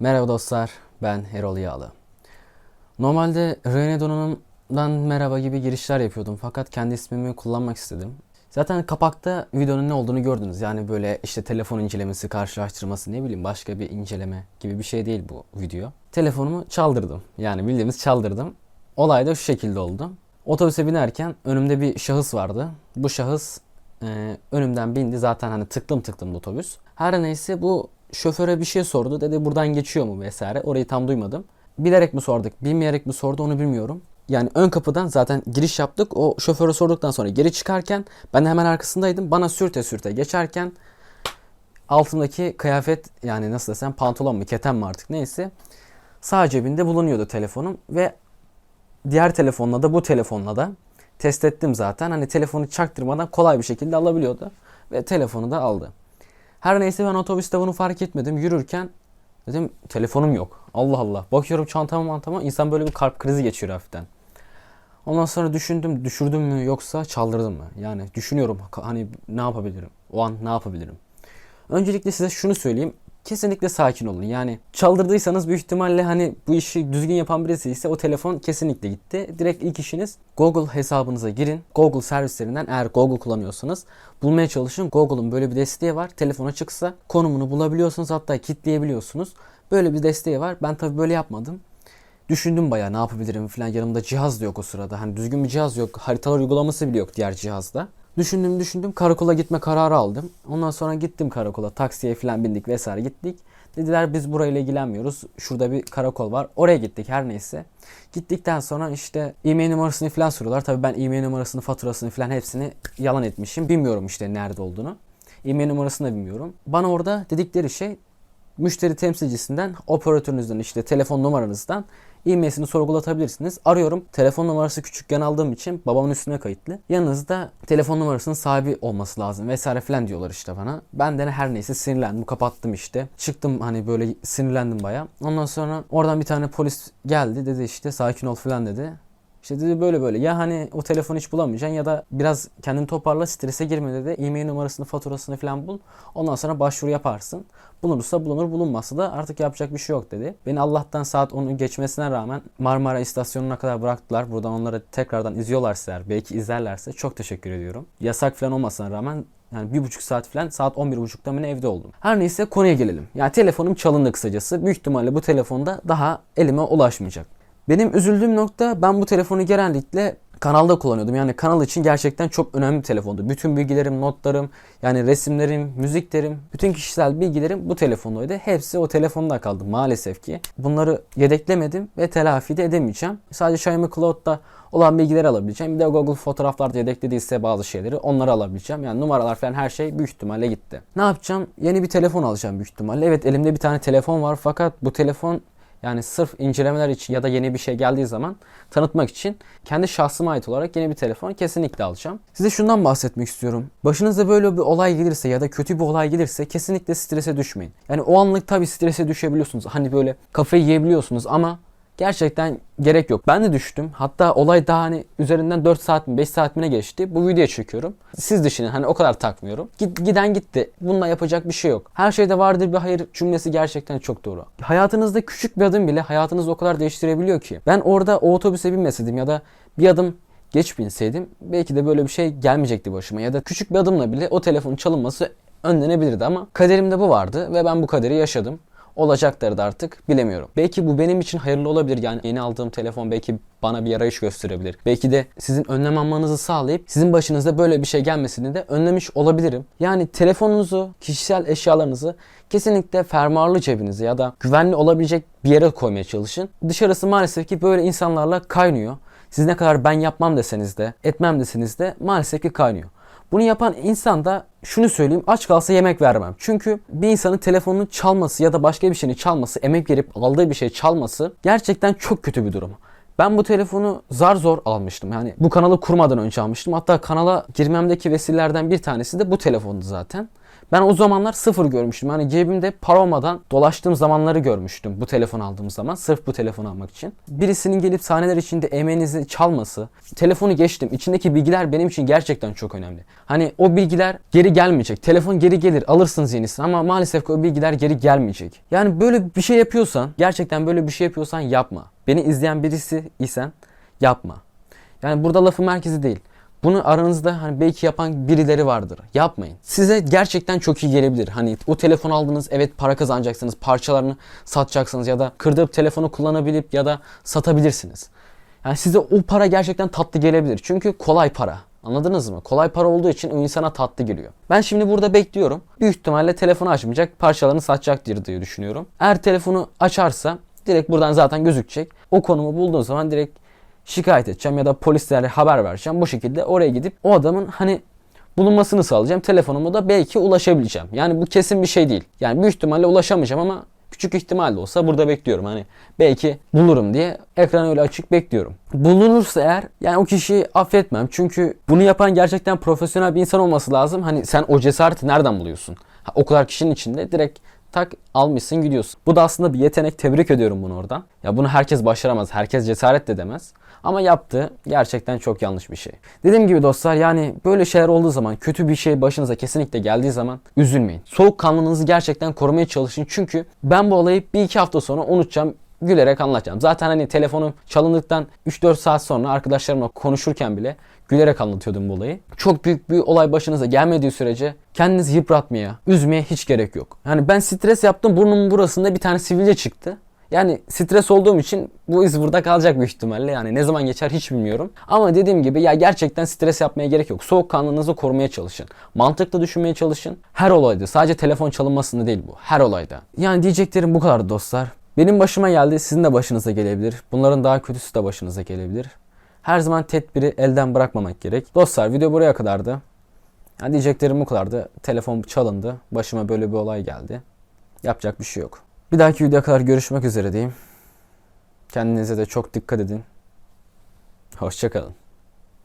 Merhaba dostlar, ben Erol Yağlı. Normalde Rene Donanım'dan merhaba gibi girişler yapıyordum fakat kendi ismimi kullanmak istedim. Zaten kapakta videonun ne olduğunu gördünüz. Yani böyle işte telefon incelemesi, karşılaştırması ne bileyim başka bir inceleme gibi bir şey değil bu video. Telefonumu çaldırdım. Yani bildiğimiz çaldırdım. Olay da şu şekilde oldu. Otobüse binerken önümde bir şahıs vardı. Bu şahıs e, önümden bindi. Zaten hani tıklım tıklım otobüs. Her neyse bu şoföre bir şey sordu. Dedi buradan geçiyor mu vesaire. Orayı tam duymadım. Bilerek mi sorduk, bilmeyerek mi sordu onu bilmiyorum. Yani ön kapıdan zaten giriş yaptık. O şoföre sorduktan sonra geri çıkarken ben de hemen arkasındaydım. Bana sürte sürte geçerken altındaki kıyafet yani nasıl desem pantolon mu keten mi artık neyse sağ cebinde bulunuyordu telefonum ve diğer telefonla da bu telefonla da test ettim zaten. Hani telefonu çaktırmadan kolay bir şekilde alabiliyordu ve telefonu da aldı. Her neyse ben otobüste bunu fark etmedim. Yürürken dedim telefonum yok. Allah Allah. Bakıyorum çantama mantama insan böyle bir kalp krizi geçiyor hafiften. Ondan sonra düşündüm düşürdüm mü yoksa çaldırdım mı? Yani düşünüyorum hani ne yapabilirim? O an ne yapabilirim? Öncelikle size şunu söyleyeyim. Kesinlikle sakin olun. Yani çaldırdıysanız büyük ihtimalle hani bu işi düzgün yapan birisi ise o telefon kesinlikle gitti. Direkt ilk işiniz Google hesabınıza girin. Google servislerinden eğer Google kullanıyorsanız bulmaya çalışın. Google'un böyle bir desteği var. Telefona çıksa konumunu bulabiliyorsunuz hatta kitleyebiliyorsunuz. Böyle bir desteği var. Ben tabii böyle yapmadım. Düşündüm bayağı ne yapabilirim falan. Yanımda cihaz da yok o sırada. Hani düzgün bir cihaz yok. Haritalar uygulaması bile yok diğer cihazda. Düşündüm düşündüm karakola gitme kararı aldım. Ondan sonra gittim karakola taksiye falan bindik vesaire gittik. Dediler biz burayla ilgilenmiyoruz. Şurada bir karakol var. Oraya gittik her neyse. Gittikten sonra işte e-mail numarasını falan soruyorlar. Tabii ben e-mail numarasını, faturasını falan hepsini yalan etmişim. Bilmiyorum işte nerede olduğunu. E-mail numarasını da bilmiyorum. Bana orada dedikleri şey müşteri temsilcisinden, operatörünüzden işte telefon numaranızdan e-mail'sini sorgulatabilirsiniz. Arıyorum. Telefon numarası küçükken aldığım için babamın üstüne kayıtlı. Yanınızda telefon numarasının sahibi olması lazım vesaire falan diyorlar işte bana. Ben de her neyse sinirlendim. Kapattım işte. Çıktım hani böyle sinirlendim baya. Ondan sonra oradan bir tane polis geldi. Dedi işte sakin ol falan dedi. İşte dedi böyle böyle ya hani o telefonu hiç bulamayacaksın ya da biraz kendini toparla strese girme dedi. E-mail numarasını faturasını falan bul. Ondan sonra başvuru yaparsın. Bulunursa bulunur bulunmazsa da artık yapacak bir şey yok dedi. Beni Allah'tan saat 10'u geçmesine rağmen Marmara istasyonuna kadar bıraktılar. Buradan onları tekrardan izliyorlarsa eğer belki izlerlerse çok teşekkür ediyorum. Yasak falan olmasına rağmen yani bir buçuk saat falan saat 11.30'da mı evde oldum. Her neyse konuya gelelim. Yani telefonum çalındı kısacası. Büyük ihtimalle bu telefonda daha elime ulaşmayacak. Benim üzüldüğüm nokta ben bu telefonu genellikle kanalda kullanıyordum. Yani kanal için gerçekten çok önemli bir telefondu. Bütün bilgilerim, notlarım, yani resimlerim, müziklerim, bütün kişisel bilgilerim bu telefondaydı. Hepsi o telefonda kaldı maalesef ki. Bunları yedeklemedim ve telafi de edemeyeceğim. Sadece Xiaomi Cloud'da olan bilgileri alabileceğim. Bir de Google fotoğraflarda yedeklediyse bazı şeyleri onları alabileceğim. Yani numaralar falan her şey büyük ihtimalle gitti. Ne yapacağım? Yeni bir telefon alacağım büyük ihtimalle. Evet elimde bir tane telefon var fakat bu telefon yani sırf incelemeler için ya da yeni bir şey geldiği zaman tanıtmak için kendi şahsıma ait olarak yeni bir telefon kesinlikle alacağım. Size şundan bahsetmek istiyorum. Başınıza böyle bir olay gelirse ya da kötü bir olay gelirse kesinlikle strese düşmeyin. Yani o anlık tabii strese düşebiliyorsunuz. Hani böyle kafayı yiyebiliyorsunuz ama Gerçekten gerek yok. Ben de düştüm. Hatta olay daha hani üzerinden 4 saat mi 5 saat mi geçti. Bu videoya çekiyorum. Siz düşünün hani o kadar takmıyorum. Giden gitti. Bununla yapacak bir şey yok. Her şeyde vardır bir hayır cümlesi gerçekten çok doğru. Hayatınızda küçük bir adım bile hayatınızı o kadar değiştirebiliyor ki. Ben orada o otobüse binmeseydim ya da bir adım geç binseydim belki de böyle bir şey gelmeyecekti başıma. Ya da küçük bir adımla bile o telefonun çalınması önlenebilirdi ama kaderimde bu vardı ve ben bu kaderi yaşadım olacakları da artık bilemiyorum. Belki bu benim için hayırlı olabilir. Yani yeni aldığım telefon belki bana bir yarayış gösterebilir. Belki de sizin önlem almanızı sağlayıp sizin başınızda böyle bir şey gelmesini de önlemiş olabilirim. Yani telefonunuzu, kişisel eşyalarınızı kesinlikle fermuarlı cebinize ya da güvenli olabilecek bir yere koymaya çalışın. Dışarısı maalesef ki böyle insanlarla kaynıyor. Siz ne kadar ben yapmam deseniz de, etmem deseniz de maalesef ki kaynıyor. Bunu yapan insan da şunu söyleyeyim aç kalsa yemek vermem. Çünkü bir insanın telefonunu çalması ya da başka bir şeyini çalması, emek verip aldığı bir şey çalması gerçekten çok kötü bir durum. Ben bu telefonu zar zor almıştım. Yani bu kanalı kurmadan önce almıştım. Hatta kanala girmemdeki vesilelerden bir tanesi de bu telefondu zaten. Ben o zamanlar sıfır görmüştüm. Hani cebimde para olmadan dolaştığım zamanları görmüştüm bu telefon aldığım zaman. Sırf bu telefonu almak için. Birisinin gelip sahneler içinde emeğinizi çalması. Telefonu geçtim. İçindeki bilgiler benim için gerçekten çok önemli. Hani o bilgiler geri gelmeyecek. Telefon geri gelir alırsınız yenisini ama maalesef o bilgiler geri gelmeyecek. Yani böyle bir şey yapıyorsan gerçekten böyle bir şey yapıyorsan yapma. Beni izleyen birisi isen yapma. Yani burada lafı merkezi değil. Bunu aranızda hani belki yapan birileri vardır. Yapmayın. Size gerçekten çok iyi gelebilir. Hani o telefon aldınız evet para kazanacaksınız. Parçalarını satacaksınız ya da kırdırıp telefonu kullanabilip ya da satabilirsiniz. Yani size o para gerçekten tatlı gelebilir. Çünkü kolay para. Anladınız mı? Kolay para olduğu için o insana tatlı geliyor. Ben şimdi burada bekliyorum. Büyük ihtimalle telefonu açmayacak, parçalarını satacaktır diye düşünüyorum. Eğer telefonu açarsa direkt buradan zaten gözükecek. O konumu bulduğun zaman direkt şikayet edeceğim ya da polislere haber vereceğim. Bu şekilde oraya gidip o adamın hani bulunmasını sağlayacağım. Telefonumu da belki ulaşabileceğim. Yani bu kesin bir şey değil. Yani büyük ihtimalle ulaşamayacağım ama küçük ihtimal de olsa burada bekliyorum. Hani belki bulurum diye ekran öyle açık bekliyorum. Bulunursa eğer yani o kişiyi affetmem. Çünkü bunu yapan gerçekten profesyonel bir insan olması lazım. Hani sen o cesareti nereden buluyorsun? Ha, o kadar kişinin içinde direkt tak almışsın gidiyorsun. Bu da aslında bir yetenek. Tebrik ediyorum bunu oradan. Ya bunu herkes başaramaz. Herkes cesaret de demez. Ama yaptığı gerçekten çok yanlış bir şey. Dediğim gibi dostlar yani böyle şeyler olduğu zaman kötü bir şey başınıza kesinlikle geldiği zaman üzülmeyin. Soğukkanlılığınızı gerçekten korumaya çalışın. Çünkü ben bu olayı bir iki hafta sonra unutacağım gülerek anlatacağım. Zaten hani telefonum çalındıktan 3-4 saat sonra arkadaşlarımla konuşurken bile gülerek anlatıyordum bu olayı. Çok büyük bir olay başınıza gelmediği sürece kendinizi yıpratmaya, üzmeye hiç gerek yok. Yani ben stres yaptım burnumun burasında bir tane sivilce çıktı. Yani stres olduğum için bu iz burada kalacak büyük ihtimalle. Yani ne zaman geçer hiç bilmiyorum. Ama dediğim gibi ya gerçekten stres yapmaya gerek yok. Soğukkanlılığınızı korumaya çalışın. Mantıklı düşünmeye çalışın. Her olayda sadece telefon çalınmasında değil bu. Her olayda. Yani diyeceklerim bu kadar dostlar. Benim başıma geldi sizin de başınıza gelebilir. Bunların daha kötüsü de başınıza gelebilir. Her zaman tedbiri elden bırakmamak gerek. Dostlar video buraya kadardı. Yani diyeceklerim bu kadardı. Telefon çalındı. Başıma böyle bir olay geldi. Yapacak bir şey yok. Bir dahaki videoya kadar görüşmek üzere diyeyim. Kendinize de çok dikkat edin. Hoşçakalın.